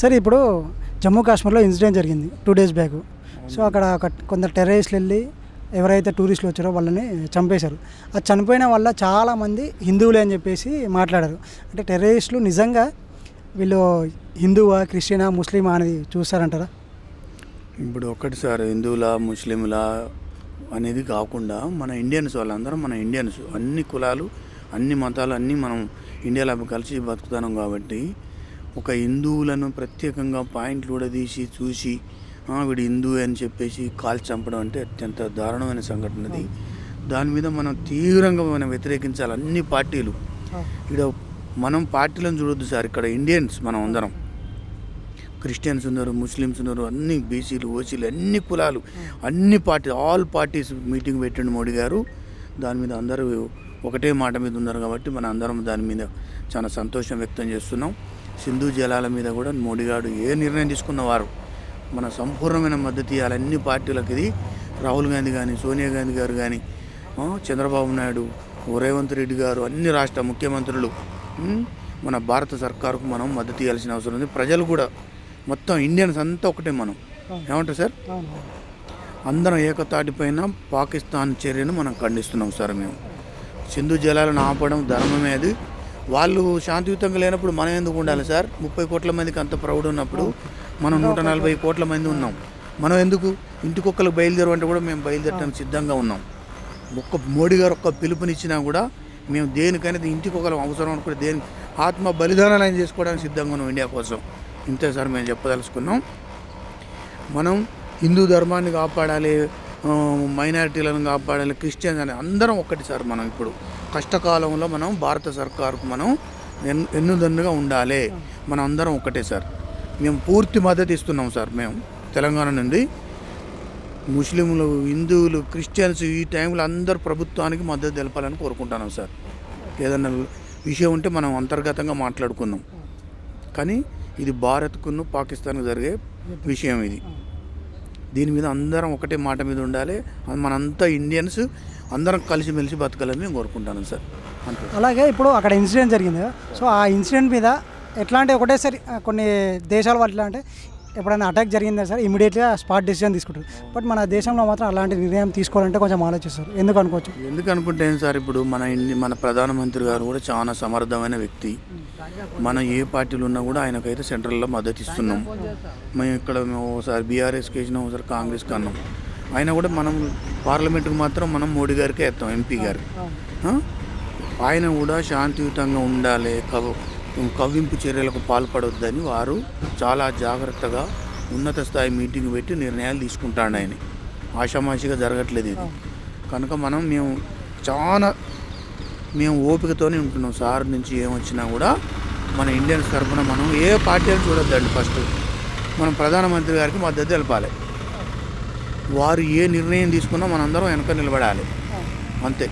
సరే ఇప్పుడు జమ్మూ కాశ్మీర్లో ఇన్సిడెంట్ జరిగింది టూ డేస్ బ్యాక్. సో అక్కడ కొందరు టెర్రరిస్టులు వెళ్ళి ఎవరైతే టూరిస్టులు వచ్చారో వాళ్ళని చంపేశారు. అది చనిపోయిన వల్ల చాలామంది హిందువులే అని చెప్పేసి మాట్లాడారు. అంటే టెర్రరిస్టులు నిజంగా వీళ్ళు హిందువా క్రిస్టియనా ముస్లిమా అనేది చూస్తారంటారా? ఇప్పుడు ఒక్కటి సార్ హిందువుల ముస్లింలా అనేది కాకుండా మన ఇండియన్స్ వాళ్ళందరూ మన ఇండియన్స్. అన్ని కులాలు అన్ని మతాలు అన్నీ మనం ఇండియాలో కలిసి బతుకుతాం కాబట్టి ఒక హిందువులను ప్రత్యేకంగా పాయింట్లు కూడా తీసి చూసి "ఆ, వీడు హిందూ అని చెప్పేసి కాల్చి చంపడం అంటే అత్యంత దారుణమైన సంఘటన అది దాని మీద మనం తీవ్రంగా మనం వ్యతిరేకించాలి అన్ని పార్టీలు. ఇక్కడ మనం పార్టీలను చూడొద్దు సార్ ఇక్కడ ఇండియన్స్ మనం అందరం. క్రిస్టియన్స్ ఉన్నారు ముస్లిమ్స్ ఉన్నారు అన్ని బీసీలు ఓసీలు అన్ని కులాలు అన్ని పార్టీ ఆల్ పార్టీస్ మీటింగ్ పెట్టండి మోడీ గారు. దాని మీద అందరూ ఒకటే మాట మీద ఉన్నారు కాబట్టి మన అందరం దాని మీద చాలా సంతోషం వ్యక్తం చేస్తున్నాం. సింధు జలాల మీద కూడా మోడీ గారు ఏ నిర్ణయం తీసుకున్నవారు మన సంపూర్ణమైన మద్దతు ఇవ్వాలి అన్ని పార్టీలకు ఇది రాహుల్ గాంధీ కానీ సోనియా గాంధీ గారు కానీ చంద్రబాబు నాయుడు రేవంత్ రెడ్డి గారు అన్ని రాష్ట్ర ముఖ్యమంత్రులు మన భారత సర్కారుకు మనం మద్దతు ఇవ్వాల్సిన అవసరం ఉంది. ప్రజలు కూడా మొత్తం ఇండియన్స్ అంతా ఒకటే మనం. ఏమంటారు సార్? అందరం ఏకతాటిపైన పాకిస్తాన్ చర్యను మనం ఖండిస్తున్నాం సార్ మేము. సింధు జలాలను ఆపడం ధర్మమే అది. వాళ్ళు శాంతియుతంగా లేనప్పుడు మనం ఎందుకు ఉండాలి సార్? ముప్పై కోట్ల మందికి అంత ప్రౌడ్ ఉన్నప్పుడు మనం నూట నలభై కోట్ల మంది ఉన్నాం. మనం ఎందుకు? ఇంటికొక్కరు బయలుదేరంటే కూడా మేము బయలుదేరడానికి సిద్ధంగా ఉన్నాం. ఒక్క మోడీ గారు ఒక్క పిలుపునిచ్చినా కూడా మేము దేనికైనా ఇంటికొకరు అవసరం అనుకుంటే దేని ఆత్మ బలిదానాలు ఆయన చేసుకోవడానికి సిద్ధంగా ఉన్నాం ఇండియా కోసం. ఇంతే సార్ మేము చెప్పదలుచుకున్నాం. మనం హిందూ ధర్మాన్ని కాపాడాలి మైనారిటీలను కాపాడాలి క్రిస్టియన్స్ అని అందరం ఒక్కటి సార్ మనం ఇప్పుడు. కష్టకాలంలో మనం భారత సర్కారుకు మనం ఎన్ ఎన్నుదన్నుగా ఉండాలి. మనం అందరం ఒక్కటే సార్. మేము పూర్తి మద్దతు ఇస్తున్నాం సార్ మేము తెలంగాణ నుండి. ముస్లింలు హిందువులు క్రిస్టియన్స్ ఈ టైంలో అందరు ప్రభుత్వానికి మద్దతు తెలపాలని కోరుకుంటున్నాం సార్. ఏదన్నా విషయం ఉంటే మనం అంతర్గతంగా మాట్లాడుకుందాం. కానీ ఇది భారత్కును పాకిస్తాన్కు జరిగే విషయం ఇది. దీని మీద అందరం ఒకటే మాట మీద ఉండాలి. మనంతా ఇండియన్స్ అందరం కలిసిమెలిసి బతకాలని నేను కోరుకుంటాను సార్. అంతే. అలాగే ఇప్పుడు అక్కడ ఇన్సిడెంట్ జరిగింది సో ఆ ఇన్సిడెంట్ మీద ఎట్లా అంటే ఒకటేసారి కొన్ని దేశాల వాళ్ళు అంటే ఎప్పుడైనా అటాక్ జరిగిందా సార్? ఇమీడియట్గా స్పాట్ డెసిషన్ తీసుకుంటారు. బట్ మన దేశంలో మాత్రం అలాంటి నిర్ణయం తీసుకోవాలంటే కొంచెం ఆలోచిస్తారు. ఎందుకు అనుకోవచ్చు? ఎందుకు అనుకుంటే సార్? ఇప్పుడు మన ఇండి మన ప్రధానమంత్రి గారు కూడా చాలా సమర్థమైన వ్యక్తి. మనం ఏ పార్టీలు ఉన్నా కూడా ఆయనకైతే సెంట్రల్లో మద్దతు ఇస్తున్నాం. మేము ఇక్కడ మేము ఒకసారి బీఆర్ఎస్కి వేసినాం ఒకసారి కాంగ్రెస్కి అన్నాం. ఆయన కూడా మనం పార్లమెంట్కి మాత్రం మనం మోడీ గారికే వేస్తాం ఎంపీ గారు? ఆయన కూడా శాంతియుతంగా ఉండాలి కవ్వింపు చర్యలకు పాల్పడొద్దని వారు చాలా జాగ్రత్తగా ఉన్నత స్థాయి మీటింగ్ పెట్టి నిర్ణయాలు తీసుకుంటాడు ఆయన. ఆషామాషిగా జరగట్లేదు ఇది. కనుక మనం మేము చాలా మేము ఓపికతోనే ఉంటున్నాం. సార్ నుంచి ఏమొచ్చినా కూడా మన ఇండియన్స్ తరఫున మనం ఏ పార్టీ అని చూడొద్దండి ఫస్ట్. మనం ప్రధానమంత్రి గారికి మద్దతు తెలపాలి. వారు ఏ నిర్ణయం తీసుకున్నా మనందరం వెనక నిలబడాలి. అంతే.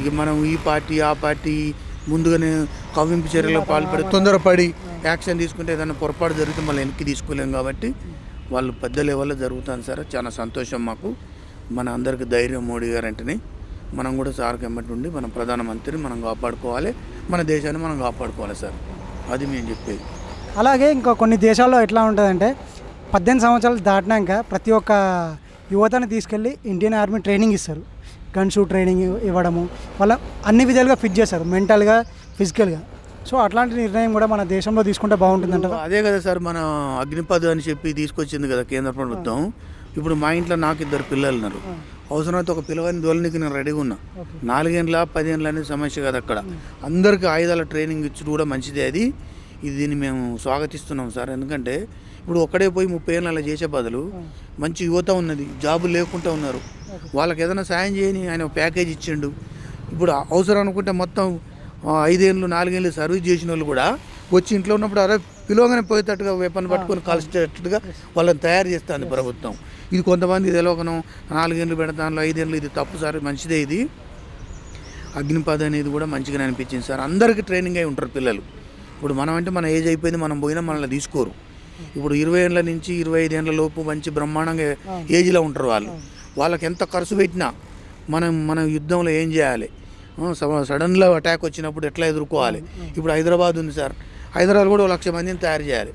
ఇక మనం ఈ పార్టీ ఆ పార్టీ ముందుగానే కవ్వింపు చర్యలో పాల్పడి తొందరపడి యాక్షన్ తీసుకుంటే ఏదైనా పొరపాటు జరిగితే మళ్ళీ వెనక్కి తీసుకోలేం కాబట్టి వాళ్ళు పెద్ద లెవెల్లో జరుగుతుంది సార్. చాలా సంతోషం మాకు. మన అందరికి ధైర్యం మోడీ గారు అంటేనే మనం కూడా సార్కి ఎమ్మటి ఉండి మన ప్రధానమంత్రిని మనం కాపాడుకోవాలి. మన దేశాన్ని మనం కాపాడుకోవాలి సార్. అది మేము చెప్పేది. అలాగే ఇంకా కొన్ని దేశాల్లో ఎట్లా ఉంటుందంటే పద్దెనిమిది సంవత్సరాలు దాటినాక ప్రతి ఒక్క యువతని తీసుకెళ్ళి ఇండియన్ ఆర్మీ ట్రైనింగ్ ఇస్తారు. గన్ షూట్ ట్రైనింగ్ ఇవ్వడము వాళ్ళ అన్ని విధాలుగా ఫిట్ చేస్తారు మెంటల్గా ఫిజికల్గా. సో అట్లాంటి నిర్ణయం కూడా మన దేశంలో తీసుకుంటే బాగుంటుందంటారా అదే కదా సార్ మన అగ్నిపథ్ అని చెప్పి తీసుకొచ్చింది కదా కేంద్ర ప్రభుత్వం. ఇప్పుడు మా ఇంట్లో నాకు ఇద్దరు పిల్లలు ఉన్నారు. అవసరమైతే ఒక పిల్లవాడిని దోలనికి నేను రెడీగా ఉన్నా. నాలుగేళ్ళ పదిహేనుల అనేది సమస్య కదా అక్కడ. అందరికీ ఆయుధాల ట్రైనింగ్ ఇచ్చుడు కూడా మంచిదే అది. దీన్ని మేము స్వాగతిస్తున్నాం సార్. ఎందుకంటే ఇప్పుడు ఒక్కడే పోయి ముప్పై ఏళ్ళు అలా చేసే బదులు మంచి యువత ఉన్నది జాబులు లేకుండా ఉన్నారు. వాళ్ళకి ఏదైనా సాయం చేయని ఆయన ఒక ప్యాకేజ్ ఇచ్చిండు. ఇప్పుడు అవసరం అనుకుంటే మొత్తం ఐదేళ్ళు నాలుగేళ్ళు సర్వీస్ చేసిన వాళ్ళు కూడా వచ్చి ఇంట్లో ఉన్నప్పుడు అరే పిలవగానే పోయేటట్టుగా వేపన్ పట్టుకొని కాల్చేటట్టుగా వాళ్ళని తయారు చేస్తుంది ప్రభుత్వం. ఇది కొంతమంది తెలియకను నాలుగేళ్ళు పెడతాను ఐదేళ్ళు ఇది తప్పు సార్ మంచిదే ఇది. అగ్నిపథ అనేది కూడా మంచిగానే అనిపించింది సార్. అందరికీ ట్రైనింగ్ అయి ఉంటారు పిల్లలు. ఇప్పుడు మనం అంటే మన ఏజ్ అయిపోయింది మనం పోయినా మనల్ని తీసుకోరు. ఇప్పుడు ఇరవై ఏళ్ళ నుంచి ఇరవై ఐదు ఏళ్ళ లోపు మంచి బ్రహ్మాండంగా ఏజ్లో ఉంటారు వాళ్ళు. వాళ్ళకి ఎంత ఖర్చు పెట్టినా మనం మన యుద్ధంలో ఏం చేయాలి? సడన్లో అటాక్ వచ్చినప్పుడు ఎట్లా ఎదుర్కోవాలి? ఇప్పుడు హైదరాబాద్ ఉంది సార్. హైదరాబాద్ కూడా ఓ లక్ష మందిని తయారు చేయాలి.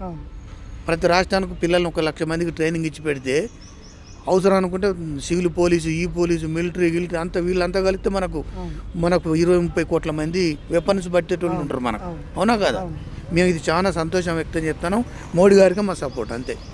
ప్రతి రాష్ట్రానికి పిల్లల్ని ఒక లక్ష మందికి ట్రైనింగ్ ఇచ్చి పెడితే అవసరం అనుకుంటే సివిల్ పోలీసు ఈ పోలీసు మిలిటరీ గిలిటరీ అంతా వీళ్ళంతా కలిస్తే మనకు మనకు ఇరవై ముప్పై కోట్ల మంది వెపన్స్ పట్టేటోళ్ళు ఉంటారు మనకు. అవునా. కదా? మేము ఇది చాలా సంతోషం వ్యక్తం చేస్తాను మోడీ గారికి మా సపోర్ట్ అంతే.